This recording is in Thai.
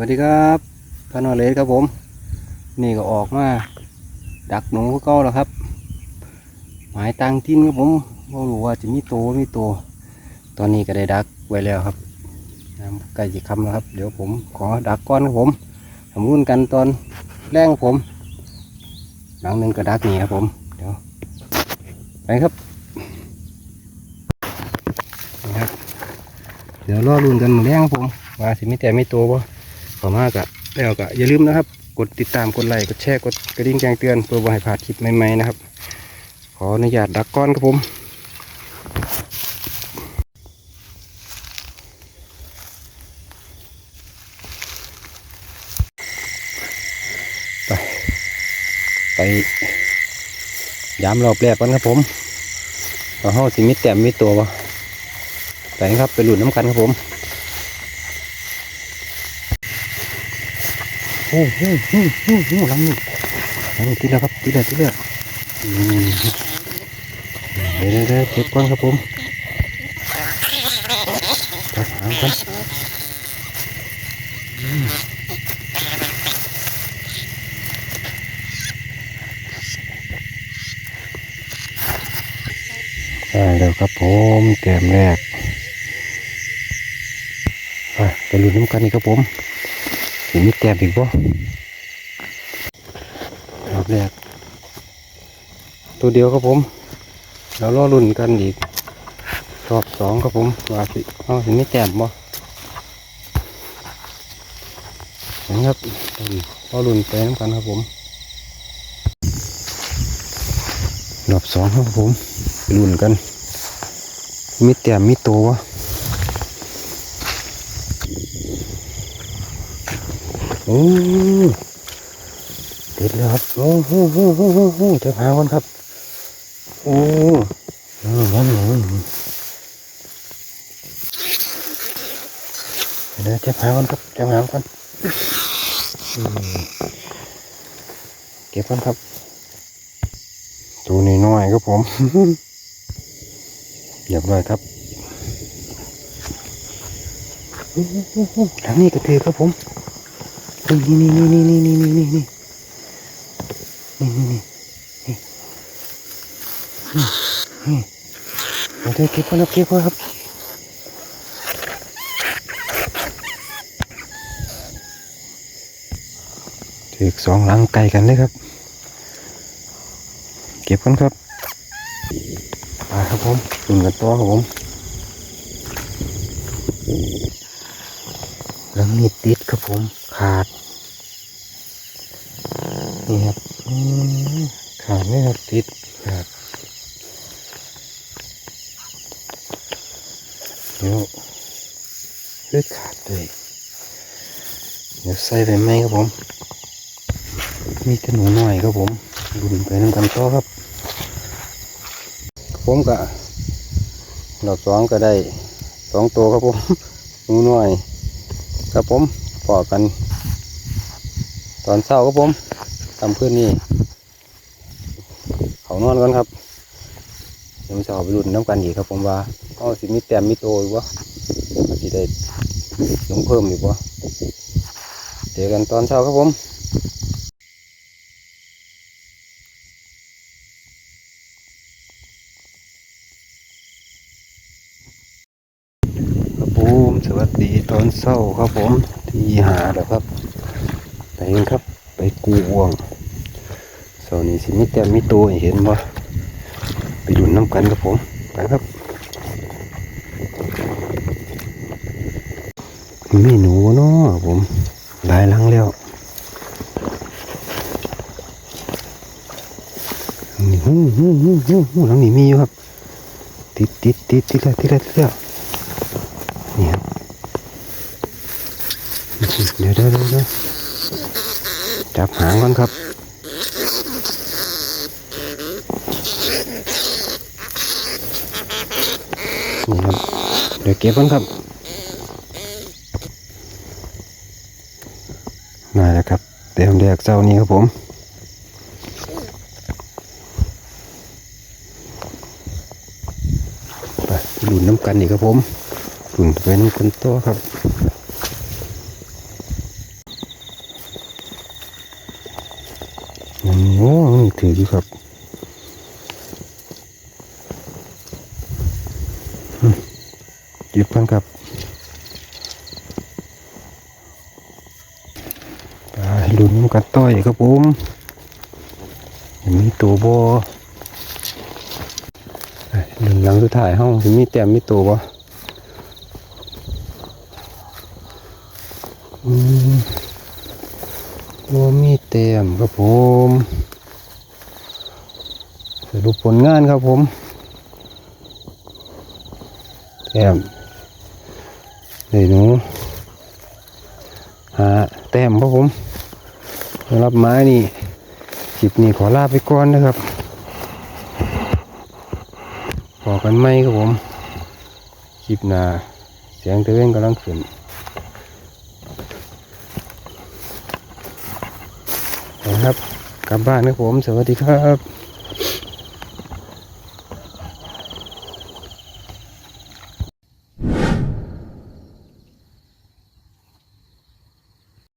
วัสดีครับพานอเลสครับผม นี่ก็ออกมา ดักหนูก็เก้าแล้วครับ หมายตังทิ้นครับผมบ่รู้ว่าจะมีโตม่มีโตตอนนี้ก็ได้ดักไว้แล้วครับใกล้จะคำแล้วครับ เดี๋ยวผมขอดักก้อนครับผมทำรุ่นกันตอนแรงครับผม หลังหนึ่งก็ดักนี่ครับผม เดี๋ยวไปครับนี่ครับ เดี๋ยวรอรุ่นกันหมดแรงครับผมว่าสิมีแต่ไม่โตบ่ ขอมากะแล้วก็อย่าลืมนะครับ กดติดตามกดไลค์กดแชร์กดกระดิ่งแจ้งเตือนเพื่อบ่ให้พลาดคลิปใหม่ๆนะครับ ขออนุญาตดักก้อนครับผมไปไปยามรอบแรกกันครับผมเอาห้าสิมีแต้มมีตัวบ่ไปครับไปหลุดน้ำกันครับผม โอ้โหโอ้โหโอ้โหหลังนี่หลังนี่ติดแล้วครับติดแล้วติดแล้วเดี๋ยวเดี๋ยวเก็บก่อนครับผมจับหางกันได้แล้วครับผมแต้มแรกไปไปลุ้นน้ำกันนี่ครับผม สิมีแต้มอีกบ่รอบแรกตัวเดียวครับผมแล้วรอรุ่นกันอีกรอบสองครับผมว่าสิเอาสิมีแต้มบ่นะครับรอรุ่นไปน้ำกันครับผมรอบสองครับผมรุ่นกันมีแต้มมีตัววะ โอ้ติดแล้วครับโอ้โหโอ้โหโอ้โหจะพาคนครับ โอ้อืมนั่นเลยเดี๋ยวจะพาคนครับจะพาคนเก็บคนครับ ตัวนี้น้อยครับผมเรียบร้อยครับอ้โหทางนี้ก็ถือครับผม นี่นี่นี่นี่นี่นี่นี่นี่นี่นี่นี่นี่นี่เอาเดี๋ยวเก็บก่นครับเก็บก่นครับถือสองหลังไก่กันเลยครับ เก็บก่อนครับไปครับผมตุนกันตัวครับผม แล้วมีดติดครับผมขาดนี่ครับขาดนี่ครับติดขาดเดี๋ยวเลือดขาดเลยเดี๋ยวใส่ไปไหมครับผม มีแต่หนูหน่อยครับผมดูนไปน้ำกันต่อครับ ผมกะดอกสองก็ได้สองตัวครับผมหนูหน่อย ครับผมปอกกัน ตอนเช้าครับผมทำเพื่อนนี่เขานอนกันครับเดี๋ยวจะเอาไปรุ่นน้ำกันอีกครับ ผมว่าเอาสิมีแต้มมีโตอยู่วะอาจจะได้ลงเพิ่มอยู่วะเจอกันตอนเช้าครับผมครับผมส วัสดีตอนเช้าครับผมที่หาแล้วครับไปกันครับไปกูอ่วงเสานี้สิมีแต่มีตัวให้เห็นบ่ไปดูน้ำกันครับผมไปครับมีหนูเนาะผมหลายลังแล้วหูหูหูหูหูหลังนี้มีอยู่ครับ ติดติดติดติดแล้วติดแล้วติดแล้วนี่ครับ เดี๋ยวเดี๋ยวเดี๋ยวจับหางก่อนครับนี่ครับเดี๋ยวเก็บก่อนครับมาแล้วครับเต็มแรกเจ้านี้ครับผมไปหลุนน้ำกันอีกครับผมหลุนไปน้ำกันต่อครับ โอ้นี่ถืออยู่ครับอืมหยิบกันครับไปลุ้นกันต่อยครับผมมีตัวบอลุนหลังสุดท้ายห้องมีแต้มมีตัวบอ บ่มีแต้มครับผม สรุปผลงานครับผมแต้มนี่หนูหาแต้มครับผมรับไม้นี่คลิปนี้ขอลาไปก่อนนะครับพอกันไหมครับผมคลิปหน้าเสียงตะเวนกำลังขึ้น นะครับ กลับบ้านครับผม สวัสดีครับ